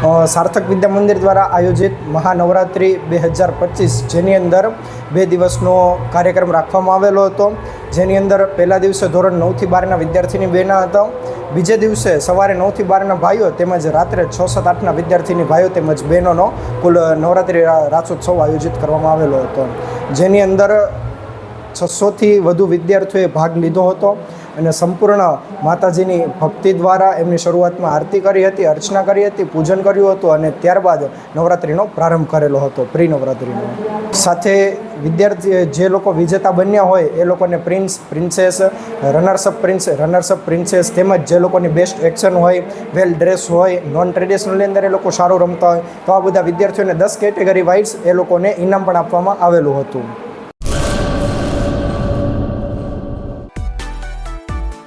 સાર્થક વિદ્યા મંદિર દ્વારા આયોજિત મહાનવરાત્રિ બે હજાર પચીસ, જેની અંદર બે દિવસનો કાર્યક્રમ રાખવામાં આવેલો હતો. જેની અંદર પહેલા દિવસે ધોરણ નવથી બારના વિદ્યાર્થીની બહેના હતા. બીજે દિવસે સવારે નવથી બારના ભાઈઓ તેમજ રાત્રે છ સાત આઠના વિદ્યાર્થીની ભાઈઓ તેમજ બહેનોનો કુલ નવરાત્રિ રાસોત્સવ આયોજિત કરવામાં આવેલો હતો. જેની અંદર છસોથી વધુ વિદ્યાર્થીઓએ ભાગ લીધો હતો. અને સંપૂર્ણ માતાજીની ભક્તિ દ્વારા એમની શરૂઆતમાં આરતી કરી હતી, અર્ચના કરી હતી, પૂજન કર્યું હતું અને ત્યારબાદ નવરાત્રિનો પ્રારંભ કરેલો હતો પ્રી નવરાત્રિનો સાથે વિદ્યાર્થી, જે લોકો વિજેતા બન્યા હોય એ લોકોને prince, princess, runners up prince, runners up princess તેમજ જે લોકોની બેસ્ટ એક્શન હોય, વેલ ડ્રેસ હોય, નોન ટ્રેડિશનલની અંદર એ લોકો સારું રમતા હોય, તો આ બધા વિદ્યાર્થીઓને દસ કેટેગરી વાઇઝ એ લોકોને ઇનામ પણ આપવામાં આવેલું હતું.